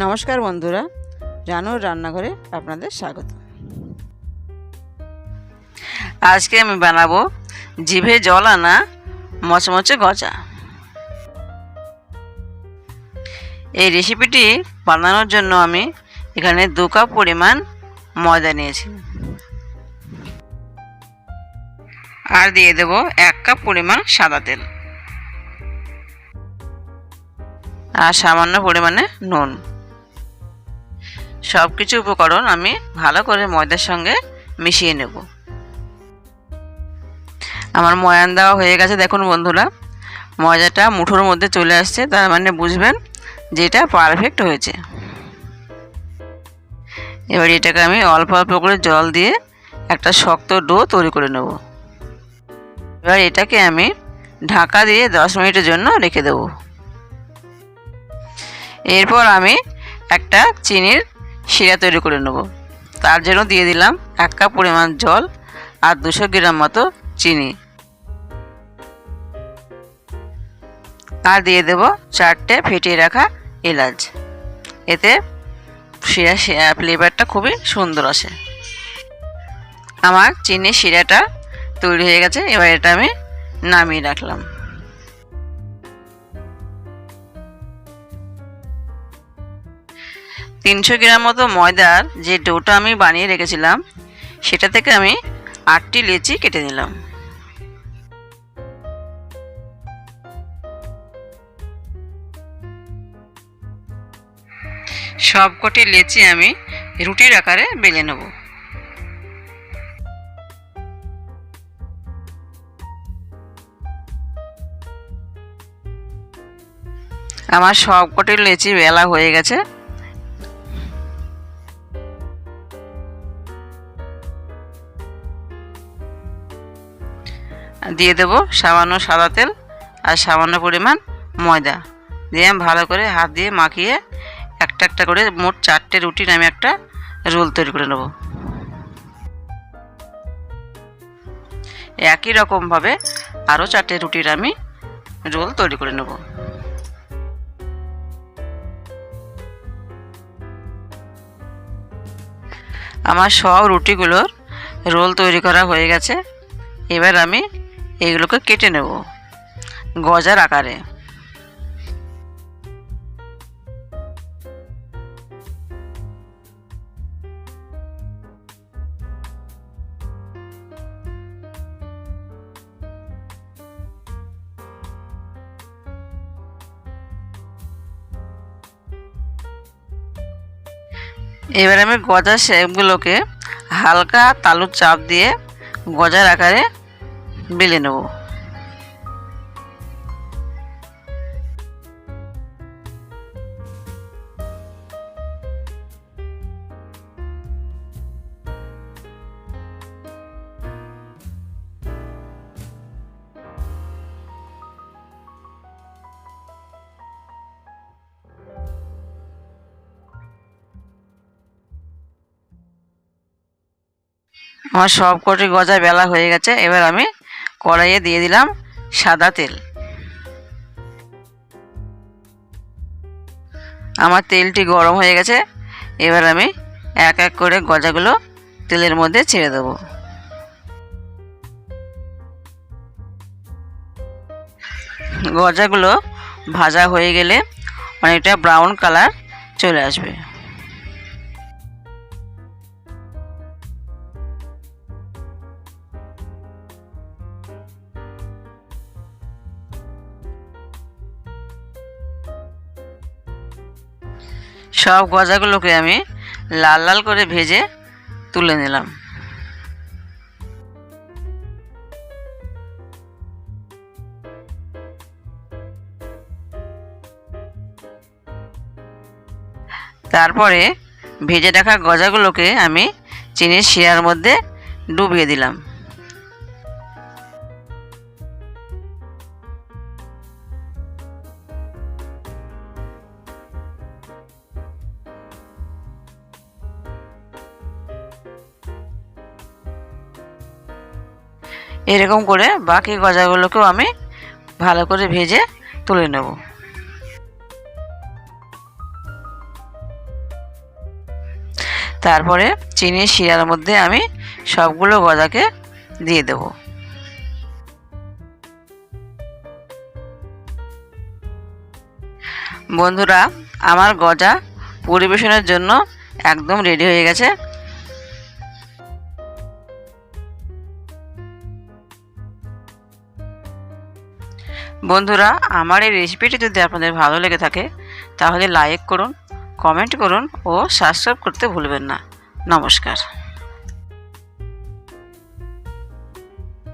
নমস্কার বন্ধুরা, রানুর রান্নাঘরে আপনাদের স্বাগত। আজকে আমি বানাবো জিভে জল আনা মচমচে গজা। এই রেসিপিটি বানানোর জন্য আমি এখানে দু কাপ পরিমাণ ময়দা নিয়েছি। আর দিয়ে দেব এক কাপ পরিমাণ সাদা তেল। আর সামান্য পরিমাণে নুন। সব কিছু উপকরণ আমি ভালো করে ময়দার সঙ্গে মিশিয়ে নেব। আমার ময়ান দেওয়া হয়ে গেছে, দেখুন বন্ধুরা। ময়দাটা মুঠোর মধ্যে চলে আসছে, তার মানে বুঝবেন যে এটা পারফেক্ট হয়েছে। এবার এটাকে আমি অল্প অল্প করে জল দিয়ে একটা শক্ত ডো তৈরি করে নেব। এবার এটাকে আমি ঢাকা দিয়ে দশ মিনিটের জন্য রেখে দেবো। এরপর আমি একটা চিনির শিরা তৈরি করে নেব। তার জন্য দিয়ে দিলাম এক কাপ পরিমাণ জল আর দুশো গ্রাম মতো চিনি। আর দিয়ে দেব চারটে ফেটিয়ে রাখা এলাচ। এতে শিরা ফ্লেভারটা খুবই সুন্দর আসে। আমার চিনি শিরাটা তৈরি হয়ে গেছে, এবার এটা আমি নামিয়ে রাখলাম। তিনশো গ্রাম মতো ময়দার যে ডোটা আমি বানিয়ে রেখেছিলাম, সেটা থেকে আমি আটটি লেচি কেটে নিলাম। সবকটি লেচি আমি রুটির আকারে বেলে নেব। আমার সবকটি লেচি বেলা হয়ে গেছে। দিয়ে দেব সামান্য সাদা তেল আর সামান্য পরিমাণ ময়দা। দিয়ে আমি ভালো করে হাত দিয়ে মাখিয়ে একটা একটা করে মোট চারটে রুটির আমি একটা রোল তৈরি করে নেব। একই রকমভাবে আরও চারটে রুটির আমি রোল তৈরি করে নেব। আমার সব রুটিগুলোর রোল তৈরি করা হয়ে গেছে। এবার আমি এগুলোকে কেটে নেব গজার আকারে। এবার আমি গজার শেপগুলোকে হালকা তালুর চাপ দিয়ে গজার আকারে বেলে নেব। আমার সব কটি গজা বেলা হয়ে গেছে এবার আমি কড়াইয়ে দিয়ে দিলাম সাদা তেল। আমার তেলটি গরম হয়ে গেছে। এবার আমি এক এক করে গজাগুলো তেলের মধ্যে ছেড়ে দেবো। গজাগুলো ভাজা হয়ে গেলে অনেকটা ব্রাউন কালার চলে আসবে। সব গজাগুলোকে আমি লাল লাল করে ভেজে তুলে নিলাম। তারপরে ভেজে রাখা গজাগুলোকে আমি চিনির শিরার মধ্যে ডুবিয়ে দিলাম। এরকম করে বাকি গজাগুলোকেও আমি ভালো করে ভেজে তুলে নেব। তারপরে চিনির শিরার মধ্যে আমি সবগুলো গজাকে দিয়ে দেব। বন্ধুরা, আমার গজা পরিবেশনের জন্য একদম রেডি হয়ে গেছে। বন্ধুরা, আমার এই রেসিপিটি যদি আপনাদের ভালো লেগে থাকে, তাহলে লাইক করুন কমেন্ট করুন ও সাবস্ক্রাইব করতে ভুলবেন না। নমস্কার।